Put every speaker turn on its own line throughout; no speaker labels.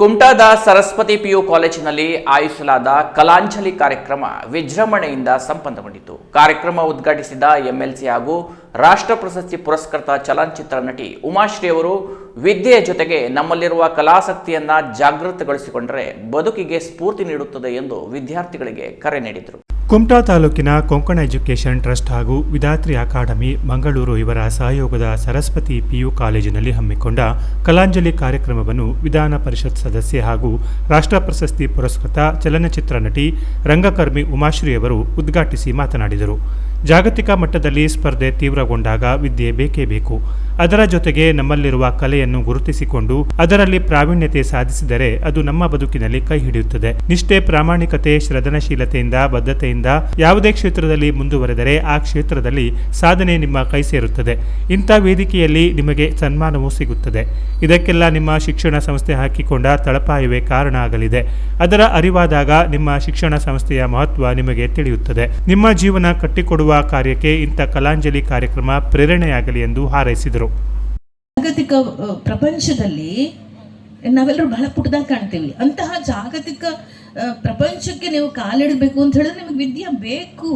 ಕುಮಟಾದ Saraswati PU ಕಾಲೇಜಿನಲ್ಲಿ ಆಯೋಜಿಸಲಾದ ಕಲಾಂಜಲಿ ಕಾರ್ಯಕ್ರಮ ವಿಜೃಂಭಣೆಯಿಂದ ಸಂಪನ್ನಗೊಂಡಿತು. ಕಾರ್ಯಕ್ರಮ ಉದ್ಘಾಟಿಸಿದ ಎಂಎಲ್ಸಿ ಹಾಗೂ ರಾಷ್ಟ್ರ ಪ್ರಶಸ್ತಿ ಪುರಸ್ಕೃತ ಚಲನಚಿತ್ರ ನಟಿ ಉಮಾಶ್ರೀ ಅವರು, ವಿದ್ಯೆಯ ಜೊತೆಗೆ ನಮ್ಮಲ್ಲಿರುವ ಕಲಾಸಕ್ತಿಯನ್ನ ಜಾಗೃತಗೊಳಿಸಿಕೊಂಡರೆ ಬದುಕಿಗೆ ಸ್ಫೂರ್ತಿ ನೀಡುತ್ತದೆ ಎಂದು ವಿದ್ಯಾರ್ಥಿಗಳಿಗೆ ಕರೆ ನೀಡಿದರು.
ಕುಮಟಾ ತಾಲೂಕಿನ ಕೊಂಕಣ ಎಜುಕೇಷನ್ ಟ್ರಸ್ಟ್ ಹಾಗೂ ವಿದಾತ್ರಿ ಅಕಾಡೆಮಿ ಮಂಗಳೂರು ಇವರ ಸಹಯೋಗದ ಸರಸ್ವತಿ ಪಿಯು ಕಾಲೇಜಿನಲ್ಲಿ ಹಮ್ಮಿಕೊಂಡ ಕಲಾಂಜಲಿ ಕಾರ್ಯಕ್ರಮವನ್ನು ವಿಧಾನ ಪರಿಷತ್ ಸದಸ್ಯ ಹಾಗೂ ರಾಷ್ಟ್ರ ಪ್ರಶಸ್ತಿ ಪುರಸ್ಕೃತ ಚಲನಚಿತ್ರ ನಟಿ ರಂಗಕರ್ಮಿ ಉಮಾಶ್ರೀ ಅವರು ಉದ್ಘಾಟಿಸಿ ಮಾತನಾಡಿದರು. ಜಾಗತಿಕ ಮಟ್ಟದಲ್ಲಿ ಸ್ಪರ್ಧೆ ತೀವ್ರಗೊಂಡಾಗ ವಿದ್ಯೆ ಬೇಕೇ ಬೇಕು. ಅದರ ಜೊತೆಗೆ ನಮ್ಮಲ್ಲಿರುವ ಕಲೆಯನ್ನು ಗುರುತಿಸಿಕೊಂಡು ಅದರಲ್ಲಿ ಪ್ರಾವೀಣ್ಯತೆ ಸಾಧಿಸಿದರೆ ಅದು ನಮ್ಮ ಬದುಕಿನಲ್ಲಿ ಕೈ ಹಿಡಿಯುತ್ತದೆ. ನಿಷ್ಠೆ, ಪ್ರಾಮಾಣಿಕತೆ ಶ್ರದ್ಧನಶೀಲತೆಯಿಂದ ಬದ್ಧತೆಯಿಂದ ಯಾವುದೇ ಕ್ಷೇತ್ರದಲ್ಲಿ ಮುಂದುವರೆದರೆ ಆ ಕ್ಷೇತ್ರದಲ್ಲಿ ಸಾಧನೆ ನಿಮ್ಮ ಕೈ ಸೇರುತ್ತದೆ. ಇಂಥ ವೇದಿಕೆಯಲ್ಲಿ ನಿಮಗೆ ಸನ್ಮಾನವೂ ಸಿಗುತ್ತದೆ. ಇದಕ್ಕೆಲ್ಲ ನಿಮ್ಮ ಶಿಕ್ಷಣ ಸಂಸ್ಥೆ ಹಾಕಿಕೊಂಡ ತಳಪಾಯವೇ ಕಾರಣ ಆಗಲಿದೆ. ಅದರ ಅರಿವಾದಾಗ ನಿಮ್ಮ ಶಿಕ್ಷಣ ಸಂಸ್ಥೆಯ ಮಹತ್ವ ನಿಮಗೆ ತಿಳಿಯುತ್ತದೆ. ನಿಮ್ಮ ಜೀವನ ಕಟ್ಟಿಕೊಡುವ ಕಾರ್ಯಕ್ಕೆ ಇಂಥ ಕಲಾಂಜಲಿ ಕಾರ್ಯಕ್ರಮ ಪ್ರೇರಣೆಯಾಗಲಿ ಎಂದು ಹಾರೈಸಿದರು.
ಜಾಗತಿಕ ಪ್ರಪಂಚದಲ್ಲಿ ನಾವೆಲ್ಲರೂ ಬಹಳ ಪುಟ್ಟದಾಗ ಕಾಣ್ತೀವಿ. ಅಂತಹ ಜಾಗತಿಕ ಪ್ರಪಂಚಕ್ಕೆ ನೀವು ಕಾಲಿಡಬೇಕು ಅಂತ ಹೇಳಿದ್ರೆ ನಿಮಗೆ ವಿದ್ಯೆ ಬೇಕು.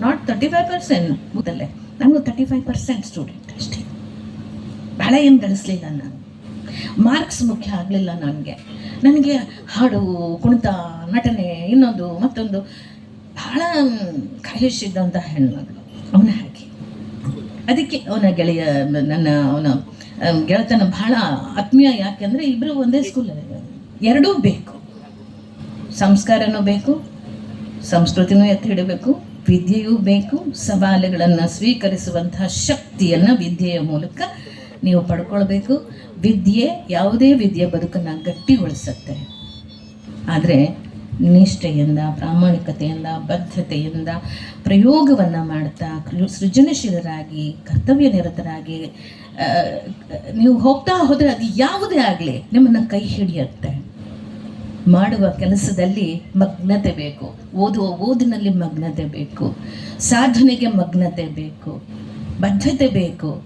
ನಾಟ್ ತರ್ಟಿ ಫೈವ್ ಪರ್ಸೆಂಟ್ ಮೊದಲೇ. ನಾನು ತರ್ಟಿ ಫೈವ್ ಪರ್ಸೆಂಟ್ ಸ್ಟೂಡೆಂಟ್ ಅಷ್ಟೇ. ಬಹಳ ಏನು ಗಳಿಸ್ಲಿಲ್ಲ ನಾನು. ಮಾರ್ಕ್ಸ್ ಮುಖ್ಯ ಆಗಲಿಲ್ಲ ನನಗೆ. ನನಗೆ ಹಾಡು, ಕುಣಿತ, ನಟನೆ, ಇನ್ನೊಂದು, ಮತ್ತೊಂದು ಬಹಳ ಕಹಿಸಿದ್ದಂಥ ಹೆಣ್ಮಗಳು. ಅವನ ಹಾಗೆ. ಅದಕ್ಕೆ ಅವನ ಗೆಳೆಯ, ನನ್ನ, ಅವನ ಗೆಳೆತನ ಬಹಳ ಆತ್ಮೀಯ ಯಾಕೆಂದರೆ ಇಬ್ಬರು ಒಂದೇ ಸ್ಕೂಲಲ್ಲಿ ಎರಡೂ ಬೇಕು. ಸಂಸ್ಕಾರನೂ ಬೇಕು, ಸಂಸ್ಕೃತಿನೂ ಎತ್ತಿ ಹಿಡಬೇಕು, ವಿದ್ಯೆಯೂ ಬೇಕು, ಸವಾಲುಗಳನ್ನು ಸ್ವೀಕರಿಸುವಂತಹ ಶಕ್ತಿಯನ್ನು ವಿದ್ಯೆಯ ಮೂಲಕ ನೀವು ಪಡ್ಕೊಳ್ಬೇಕು. ವಿದ್ಯೆ ಯಾವುದೇ ವಿದ್ಯೆ ಬದುಕನ್ನು ಗಟ್ಟಿಗೊಳಿಸುತ್ತೆ. ಆದರೆ ನಿಷ್ಠೆಯಿಂದ, ಪ್ರಾಮಾಣಿಕತೆಯಿಂದ, ಬದ್ಧತೆಯಿಂದ ಪ್ರಯೋಗವನ್ನು ಮಾಡ್ತಾ ಸೃಜನಶೀಲರಾಗಿ ಕರ್ತವ್ಯ ನಿರತರಾಗಿ ನೀವು ಹೋಗ್ತಾ ಹೋದರೆ ಅದು ಯಾವುದೇ ಆಗಲಿ ನಿಮ್ಮನ್ನು ಕೈ ಹಿಡಿಯುತ್ತೆ. ಮಾಡುವ ಕೆಲಸದಲ್ಲಿ ಮಗ್ನತೆ ಬೇಕು. ಓದುವ ಓದಿನಲ್ಲಿ ಮಗ್ನತೆ ಬೇಕು. ಸಾಧನೆಗೆ ಮಗ್ನತೆ ಬೇಕು. ಬದ್ಧತೆ ಬೇಕು.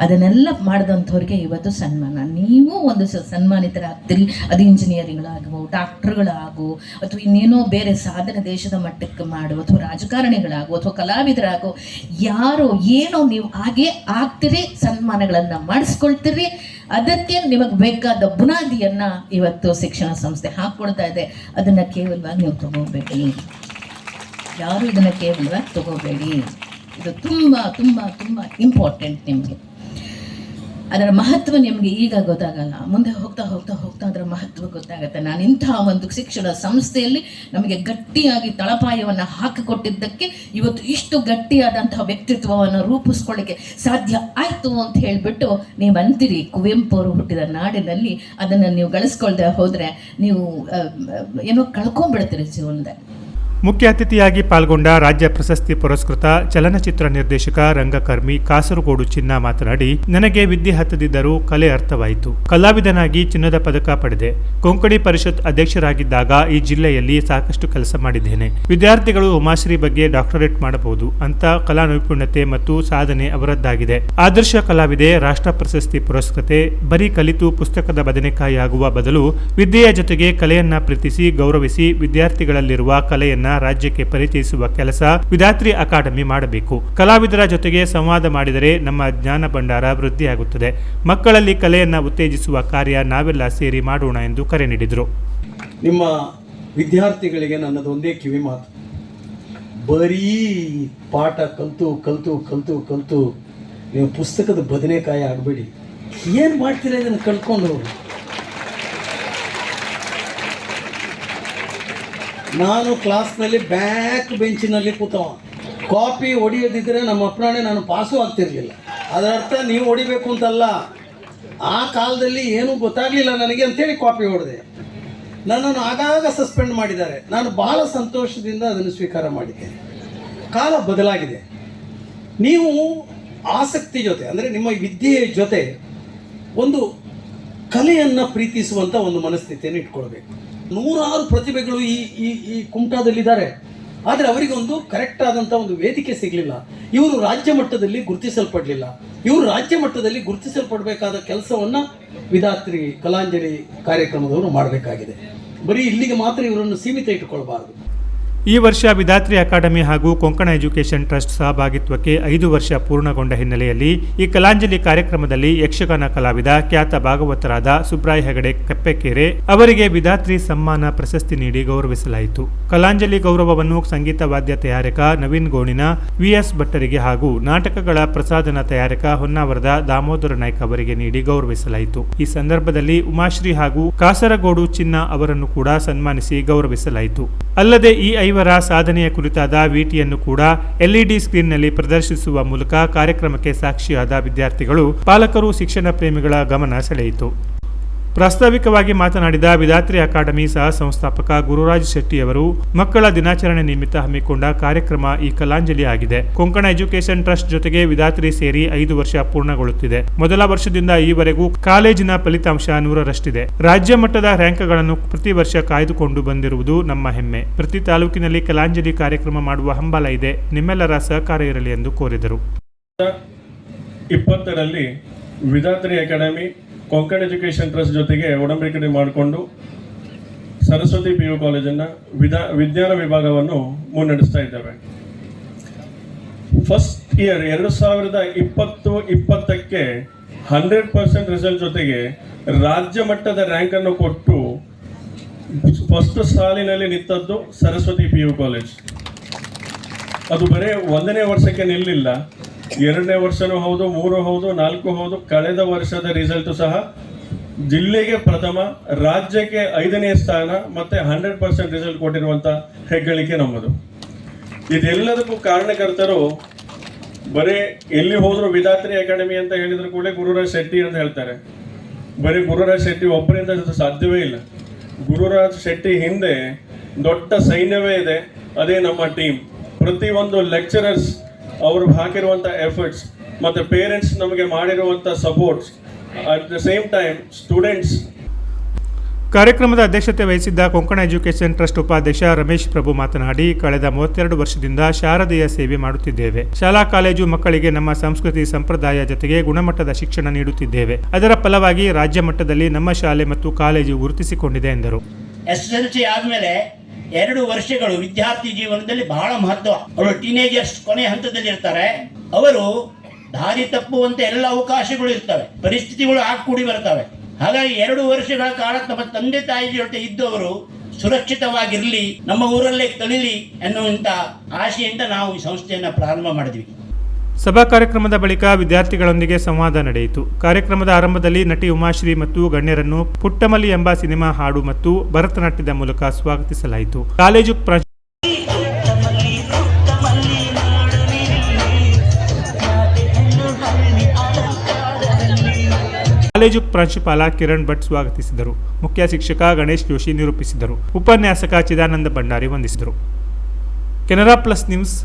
ಅದನ್ನೆಲ್ಲ ಮಾಡಿದಂಥವ್ರಿಗೆ ಇವತ್ತು ಸನ್ಮಾನ. ನೀವು ಒಂದು ಸನ್ಮಾನಿತರಾಗ್ತೀರಿ, ಅದು ಇಂಜಿನಿಯರಿಂಗ್ಗಳಾಗುವ ಡಾಕ್ಟ್ರುಗಳಾಗು, ಅಥವಾ ಇನ್ನೇನೋ ಬೇರೆ ಸಾಧನೆ ದೇಶದ ಮಟ್ಟಕ್ಕೆ ಮಾಡು, ಅಥವಾ ರಾಜಕಾರಣಿಗಳಾಗು, ಅಥವಾ ಕಲಾವಿದರಾಗು, ಯಾರೋ ಏನೋ ನೀವು ಹಾಗೆ ಆಗ್ತೀರಿ, ಸನ್ಮಾನಗಳನ್ನು ಮಾಡಿಸ್ಕೊಳ್ತೀರಿ, ಅದಕ್ಕೆ ನಿಮಗೆ ಬೇಕಾದ ಬುನಾದಿಯನ್ನು ಇವತ್ತು ಶಿಕ್ಷಣ ಸಂಸ್ಥೆ ಹಾಕ್ಕೊಳ್ತಾ ಇದೆ. ಅದನ್ನು ಕೇವಲವಾಗಿ ನೀವು ತಗೋಬೇಡಿ. ಯಾರು ಇದನ್ನು ಕೇವಲವಾಗಿ ತಗೋಬೇಡಿ? ಇದು ತುಂಬ ತುಂಬ ತುಂಬ ಇಂಪಾರ್ಟೆಂಟ್ ನಿಮಗೆ. ಅದರ ಮಹತ್ವ ನಿಮಗೆ ಈಗ ಗೊತ್ತಾಗಲ್ಲ. ಮುಂದೆ ಹೋಗ್ತಾ ಹೋಗ್ತಾ ಹೋಗ್ತಾ ಅದರ ಮಹತ್ವ ಗೊತ್ತಾಗುತ್ತೆ. ನಾನು ಇಂತಹ ಒಂದು ಶಿಕ್ಷಣ ಸಂಸ್ಥೆಯಲ್ಲಿ ನಮಗೆ ಗಟ್ಟಿಯಾಗಿ ತಳಪಾಯವನ್ನು ಹಾಕಿಕೊಟ್ಟಿದ್ದಕ್ಕೆ ಇವತ್ತು ಇಷ್ಟು ಗಟ್ಟಿಯಾದಂತಹ ವ್ಯಕ್ತಿತ್ವವನ್ನು ರೂಪಿಸ್ಕೊಳ್ಳಿಕ್ಕೆ ಸಾಧ್ಯ ಆಯಿತು ಅಂತ ಹೇಳಿಬಿಟ್ಟು ನೀವು ಅಂತೀರಿ, ಕುವೆಂಪು ಅವರು ಹುಟ್ಟಿದ ನಾಡಿನಲ್ಲಿ ಅದನ್ನು ನೀವು ಗಳಿಸ್ಕೊಳ್ದೆ ಹೋದರೆ ನೀವು ಏನೋ ಕಳ್ಕೊಂಡ್ಬಿಡ್ತೀರಿ ಜೀವನದಲ್ಲಿ.
ಮುಖ್ಯ ಅತಿಥಿಯಾಗಿ ಪಾಲ್ಗೊಂಡ ರಾಜ್ಯ ಪ್ರಶಸ್ತಿ ಪುರಸ್ಕೃತ ಚಲನಚಿತ್ರ ನಿರ್ದೇಶಕ ರಂಗಕರ್ಮಿ ಕಾಸರಗೋಡು ಚಿನ್ನ ಮಾತನಾಡಿ, ನನಗೆ ವಿದ್ಯೆ ಹತ್ತದಿದ್ದರೂ ಕಲೆ ಅರ್ಥವಾಯಿತು. ಕಲಾವಿದನಾಗಿ ಚಿನ್ನದ ಪದಕ ಪಡೆದೆ. ಕೊಂಕಣಿ ಪರಿಷತ್ ಅಧ್ಯಕ್ಷರಾಗಿದ್ದಾಗ ಈ ಜಿಲ್ಲೆಯಲ್ಲಿ ಸಾಕಷ್ಟು ಕೆಲಸ ಮಾಡಿದ್ದೇನೆ. ವಿದ್ಯಾರ್ಥಿಗಳು ಉಮಾಶ್ರೀ ಬಗ್ಗೆ ಡಾಕ್ಟರೇಟ್ ಮಾಡಬಹುದು. ಅಂತ ಕಲಾ ನೈಪುಣ್ಯತೆ ಮತ್ತು ಸಾಧನೆ ಅವರದ್ದಾಗಿದೆ. ಆದರ್ಶ ಕಲಾವಿದೆ, ರಾಷ್ಟ್ರ ಪ್ರಶಸ್ತಿ ಪುರಸ್ಕೃತೆ, ಬರೀ ಕಲಿತು ಪುಸ್ತಕದ ಬದನೆಕಾಯಿಯಾಗುವ ಬದಲು ವಿದ್ಯೆಯ ಜೊತೆಗೆ ಕಲೆಯನ್ನ ಪ್ರೀತಿಸಿ ಗೌರವಿಸಿ ವಿದ್ಯಾರ್ಥಿಗಳಲ್ಲಿರುವ ಕಲೆಯನ್ನ ರಾಜ್ಯಕ್ಕೆ ಪರಿಚಯಿಸುವ ಕೆಲಸ ವಿಧಾತ್ರಿ ಅಕಾಡೆಮಿ ಮಾಡಬೇಕು. ಕಲಾವಿದರ ಜೊತೆಗೆ ಸಂವಾದ ಮಾಡಿದರೆ ನಮ್ಮ ಜ್ಞಾನ ಭಂಡಾರ ವೃದ್ಧಿಯಾಗುತ್ತದೆ. ಮಕ್ಕಳಲ್ಲಿ ಕಲೆಯನ್ನ ಉತ್ತೇಜಿಸುವ ಕಾರ್ಯ ನಾವೆಲ್ಲ ಸೇರಿ ಮಾಡೋಣ ಎಂದು ಕರೆ ನೀಡಿದರು.
ನಿಮ್ಮ ವಿದ್ಯಾರ್ಥಿಗಳಿಗೆ ನನ್ನದು ಒಂದೇ ಕಿವಿ ಮಾತು. ಬರೀ ಪಾಠ ಕಲ್ತು ಕಲ್ತು ಕಲ್ತು ಕಲ್ತು ನೀವು ಪುಸ್ತಕದ ಬದನೆಕಾಯಿ ಆಗಬೇಡಿ. ಏನು ಮಾಡ್ತೀರ ಇದನ್ನು ಕಲ್ತ್ಕೊಂಡು ನಾನು ಕ್ಲಾಸ್ನಲ್ಲಿ ಬ್ಯಾಕ್ ಬೆಂಚಿನಲ್ಲಿ ಕೂತವ. ಕಾಪಿ ಹೊಡಿಯೋದಿದ್ದರೆ ನಮ್ಮ ಅಪ್ಪಣೆ ನಾನು ಪಾಸು ಆಗ್ತಿರಲಿಲ್ಲ. ಅದರ ಅರ್ಥ ನೀವು ಹೊಡಿಬೇಕು ಅಂತಲ್ಲ. ಆ ಕಾಲದಲ್ಲಿ ಏನೂ ಗೊತ್ತಾಗಲಿಲ್ಲ ನನಗೆ ಅಂತೇಳಿ ಕಾಪಿ ಹೊಡೆದೆ. ನನ್ನನ್ನು ಆಗಾಗ ಸಸ್ಪೆಂಡ್ ಮಾಡಿದ್ದಾರೆ. ನಾನು ಬಹಳ ಸಂತೋಷದಿಂದ ಅದನ್ನು ಸ್ವೀಕಾರ ಮಾಡಿದ್ದೇನೆ ಕಾಲ ಬದಲಾಗಿದೆ. ನೀವು ಆಸಕ್ತಿ ಜೊತೆ, ಅಂದರೆ ನಿಮ್ಮ ವಿದ್ಯೆಯ ಜೊತೆ ಒಂದು ಕಲೆಯನ್ನು ಪ್ರೀತಿಸುವಂಥ ಒಂದು ಮನಸ್ಥಿತಿಯನ್ನು ಇಟ್ಕೊಳ್ಬೇಕು. ನೂರಾರು ಪ್ರತಿಭೆಗಳು ಈ ಈ ಈ ಕುಮಟಾದಲ್ಲಿದ್ದಾರೆ. ಆದರೆ ಅವರಿಗೊಂದು ಕರೆಕ್ಟ್ ಆದಂಥ ಒಂದು ವೇದಿಕೆ ಸಿಗಲಿಲ್ಲ. ಇವರು ರಾಜ್ಯ ಮಟ್ಟದಲ್ಲಿ ಗುರುತಿಸಲ್ಪಡಲಿಲ್ಲ. ಇವರು ರಾಜ್ಯ ಮಟ್ಟದಲ್ಲಿ ಗುರುತಿಸಲ್ಪಡಬೇಕಾದ ಕೆಲಸವನ್ನು ವಿಧಾತ್ರಿ ಕಲಾಂಜಲಿ ಕಾರ್ಯಕ್ರಮದವರು ಮಾಡಬೇಕಾಗಿದೆ. ಬರೀ ಇಲ್ಲಿಗೆ ಮಾತ್ರ ಇವರನ್ನು ಸೀಮಿತ ಇಟ್ಟುಕೊಳ್ಬಾರ್ದು.
ಈ ವರ್ಷ ವಿಧಾತ್ರಿ ಅಕಾಡೆಮಿ ಹಾಗೂ ಕೊಂಕಣ ಎಜುಕೇಷನ್ ಟ್ರಸ್ಟ್ ಸಹಭಾಗಿತ್ವಕ್ಕೆ ಐದು ವರ್ಷ ಪೂರ್ಣಗೊಂಡ ಹಿನ್ನೆಲೆಯಲ್ಲಿ ಈ ಕಲಾಂಜಲಿ ಕಾರ್ಯಕ್ರಮದಲ್ಲಿ ಯಕ್ಷಗಾನ ಕಲಾವಿದ ಖ್ಯಾತ ಭಾಗವತರಾದ ಸುಬ್ರಾಯ್ ಹೆಗಡೆ ಕಪ್ಪೆಕೆರೆ ಅವರಿಗೆ ವಿಧಾತ್ರಿ ಸಮ್ಮಾನ ಪ್ರಶಸ್ತಿ ನೀಡಿ ಗೌರವಿಸಲಾಯಿತು. ಕಲಾಂಜಲಿ ಗೌರವವನ್ನು ಸಂಗೀತ ವಾದ್ಯ ತಯಾರಕ ನವೀನ್ ಗೋಣಿನ ವಿಎಸ್ ಭಟ್ಟರಿಗೆ ಹಾಗೂ ನಾಟಕಗಳ ಪ್ರಸಾದನ ತಯಾರಕ ಹೊನ್ನಾವರದ ದಾಮೋದರ ನಾಯ್ಕ ಅವರಿಗೆ ನೀಡಿ ಗೌರವಿಸಲಾಯಿತು. ಈ ಸಂದರ್ಭದಲ್ಲಿ ಉಮಾಶ್ರೀ ಹಾಗೂ ಕಾಸರಗೋಡು ಚಿನ್ನ ಅವರನ್ನು ಕೂಡ ಸನ್ಮಾನಿಸಿ ಗೌರವಿಸಲಾಯಿತು. ಅಲ್ಲದೆ ಈ ಸಾಧನೆಯ ಕುರಿತಾದ ವಿಟಿಯನ್ನು ಕೂಡ ಎಲ್ಇಡಿ ಸ್ಕ್ರೀನ್ನಲ್ಲಿ ಪ್ರದರ್ಶಿಸುವ ಮೂಲಕ ಕಾರ್ಯಕ್ರಮಕ್ಕೆ ಸಾಕ್ಷಿಯಾದ ವಿದ್ಯಾರ್ಥಿಗಳು, ಪಾಲಕರು, ಶಿಕ್ಷಣ ಪ್ರೇಮಿಗಳ ಗಮನ ಸೆಳೆಯಿತು. ಪ್ರಾಸ್ತಾವಿಕವಾಗಿ ಮಾತನಾಡಿದ ವಿಧಾತ್ರಿ ಅಕಾಡೆಮಿ ಸಹ ಸಂಸ್ಥಾಪಕ ಗುರುರಾಜ್ ಶೆಟ್ಟಿಯವರು, ಮಕ್ಕಳ ದಿನಾಚರಣೆ ನಿಮಿತ್ತ ಹಮ್ಮಿಕೊಂಡ ಕಾರ್ಯಕ್ರಮ ಈ ಕಲಾಂಜಲಿ ಆಗಿದೆ ಕೊಂಕಣ ಎಜುಕೇಷನ್ ಟ್ರಸ್ಟ್ ಜೊತೆಗೆ ವಿಧಾತ್ರಿ ಸೇರಿ ಐದು ವರ್ಷ ಪೂರ್ಣಗೊಳ್ಳುತ್ತಿದೆ. ಮೊದಲ ವರ್ಷದಿಂದ ಈವರೆಗೂ ಕಾಲೇಜಿನ ಫಲಿತಾಂಶ ನೂರರಷ್ಟಿದೆ. ರಾಜ್ಯ ಮಟ್ಟದ ರ್ಯಾಂಕ್ಗಳನ್ನು ಪ್ರತಿ ವರ್ಷ ಕಾಯ್ದುಕೊಂಡು ಬಂದಿರುವುದು ನಮ್ಮ ಹೆಮ್ಮೆ. ಪ್ರತಿ ತಾಲೂಕಿನಲ್ಲಿ ಕಲಾಂಜಲಿ ಕಾರ್ಯಕ್ರಮ ಮಾಡುವ ಹಂಬಲ ಇದೆ. ನಿಮ್ಮೆಲ್ಲರ ಸಹಕಾರ ಇರಲಿ ಎಂದು ಕೋರಿದರು.
ಇಪ್ಪತ್ತರಲ್ಲಿ Vidhatri academy Konkan education trust ಜೊತೆಗೆ ಒಡಂಬಡಿಕೆ ಮಾಡಿಕೊಂಡು ಸರಸ್ವತಿ ಪಿ ಯು ಕಾಲೇಜನ್ನು ವಿಧಾ ವಿಜ್ಞಾನ ವಿಭಾಗವನ್ನು ಮುನ್ನಡೆಸ್ತಾ ಇದ್ದೇವೆ. ಫಸ್ಟ್ ಇಯರ್ ಎರಡು ಸಾವಿರದ ಇಪ್ಪತ್ತು, ಇಪ್ಪತ್ತಕ್ಕೆ ಹಂಡ್ರೆಡ್ ಪರ್ಸೆಂಟ್ ರಿಸಲ್ಟ್ ಜೊತೆಗೆ ರಾಜ್ಯ ಮಟ್ಟದ ರ್ಯಾಂಕನ್ನು ಕೊಟ್ಟು ಫಸ್ಟ್ ಸಾಲಿನಲ್ಲಿ ನಿಂತದ್ದು ಸರಸ್ವತಿ ಪಿ ಯು ಕಾಲೇಜ್ ಅದು ಬರೇ ಒಂದನೇ ವರ್ಷಕ್ಕೆ ನಿಲ್ಲಿಲ್ಲ. ಎರಡನೇ ವರ್ಷನೂ ಹೌದು, ಮೂರು ಹೌದು, ನಾಲ್ಕು ಹೌದು, ಕಳೆದ ವರ್ಷದ ರಿಸಲ್ಟ್ ಸಹ ಜಿಲ್ಲೆಗೆ ಪ್ರಥಮ, ರಾಜ್ಯಕ್ಕೆ ಐದನೇ ಸ್ಥಾನ ಮತ್ತೆ ಹಂಡ್ರೆಡ್ ಪರ್ಸೆಂಟ್ ರಿಸಲ್ಟ್ ಕೊಟ್ಟಿರುವಂತ ಹೆಗ್ಗಳಿಕೆ ನಮ್ಮದು. ಇದೆಲ್ಲದಕ್ಕೂ ಕಾರಣಕರ್ತರು ಬರೀ ಎಲ್ಲಿ ಹೋದ್ರು ವಿಧಾತ್ರಿ ಅಕಾಡೆಮಿ ಅಂತ ಹೇಳಿದ್ರು ಕೂಡ ಗುರುರಾಜ್ ಶೆಟ್ಟಿ ಅಂತ ಹೇಳ್ತಾರೆ. ಬರೀ ಗುರುರಾಜ್ ಶೆಟ್ಟಿ ಒಬ್ಬರಿಂದ ಸಾಧ್ಯವೇ ಇಲ್ಲ. ಗುರುರಾಜ್ ಶೆಟ್ಟಿ ಹಿಂದೆ ದೊಡ್ಡ ಸೈನ್ಯವೇ ಇದೆ, ಅದೇ ನಮ್ಮ ಟೀಮ್ ಪ್ರತಿಯೊಂದು ಲೆಕ್ಚರರ್ಸ್ ಅವರು ಹಾಕಿರುವಂಥ ಎಫರ್ಟ್ಸ್ ಮತ್ತು ಪೇರೆಂಟ್ಸ್ ನಮಗೆ ಮಾಡಿರುವಂಥ supports at the same time students
ಕಾರ್ಯಕ್ರಮದ ಅಧ್ಯಕ್ಷತೆ ವಹಿಸಿದ್ದ ಕೊಂಕಣ ಎಜುಕೇಷನ್ ಟ್ರಸ್ಟ್ ಉಪಾಧ್ಯಕ್ಷ ರಮೇಶ್ ಪ್ರಭು ಮಾತನಾಡಿ ಕಳೆದ ಮೂವತ್ತೆರಡು ವರ್ಷದಿಂದ ಶಾರದೆಯ ಸೇವೆ ಮಾಡುತ್ತಿದ್ದೇವೆ. ಶಾಲಾ ಕಾಲೇಜು ಮಕ್ಕಳಿಗೆ ನಮ್ಮ ಸಂಸ್ಕೃತಿ ಸಂಪ್ರದಾಯ ಜೊತೆಗೆ ಗುಣಮಟ್ಟದ ಶಿಕ್ಷಣ ನೀಡುತ್ತಿದ್ದೇವೆ. ಅದರ ಫಲವಾಗಿ ರಾಜ್ಯ ಮಟ್ಟದಲ್ಲಿ ನಮ್ಮ ಶಾಲೆ ಮತ್ತು ಕಾಲೇಜು ಗುರುತಿಸಿಕೊಂಡಿದೆ ಎಂದರು.
ಎಸ್ ಎಲ್ ಸಿ ಆದಮೇಲೆ ಎರಡು ವರ್ಷಗಳು ವಿದ್ಯಾರ್ಥಿ ಜೀವನದಲ್ಲಿ ಬಹಳ ಮಹತ್ವ. ಅವರು ಟೀನೇಜರ್ಸ್ ಕೊನೆ ಹಂತದಲ್ಲಿ ಇರ್ತಾರೆ ಅವರು ದಾರಿ ತಪ್ಪುವಂತೆ ಎಲ್ಲ ಅವಕಾಶಗಳು ಇರ್ತವೆ. ಪರಿಸ್ಥಿತಿಗಳು ಆಗ ಕೂಡಿ ಬರ್ತವೆ. ಹಾಗಾಗಿ ಎರಡು ವರ್ಷಗಳ ಕಾಲ ತಮ್ಮ ತಂದೆ ತಾಯಿ ಜೊತೆ ಇದ್ದವರು ಸುರಕ್ಷಿತವಾಗಿರಲಿ, ನಮ್ಮ ಊರಲ್ಲೇ ಕಲೀಲಿ ಎನ್ನುವಂಥ ಆಶೆಯಿಂದ ನಾವು ಈ ಸಂಸ್ಥೆಯನ್ನು ಪ್ರಾರಂಭ ಮಾಡಿದ್ವಿ.
ಸಭಾ ಕಾರ್ಯಕ್ರಮದ ಬಳಿಕ ವಿದ್ಯಾರ್ಥಿಗಳೊಂದಿಗೆ ಸಂವಾದ ನಡೆಯಿತು. ಕಾರ್ಯಕ್ರಮದ ಆರಂಭದಲ್ಲಿ ನಟಿ ಉಮಾಶ್ರೀ ಮತ್ತು ಗಣ್ಯರನ್ನು ಪುಟ್ಟಮಲ್ಲಿ ಎಂಬ ಸಿನಿಮಾ ಹಾಡು ಮತ್ತು ಭರತನಾಟ್ಯದ ಮೂಲಕ ಸ್ವಾಗತಿಸಲಾಯಿತು. ಕಾಲೇಜು ಕಾಲೇಜು ಪ್ರಾಂಶುಪಾಲ ಕಿರಣ್ ಭಟ್ ಸ್ವಾಗತಿಸಿದರು. ಮುಖ್ಯ ಶಿಕ್ಷಕ ಗಣೇಶ್ ಜೋಶಿ ನಿರೂಪಿಸಿದರು. ಉಪನ್ಯಾಸಕ ಚಿದಾನಂದ ಭಂಡಾರಿ ವಂದಿಸಿದರು. Canara plus news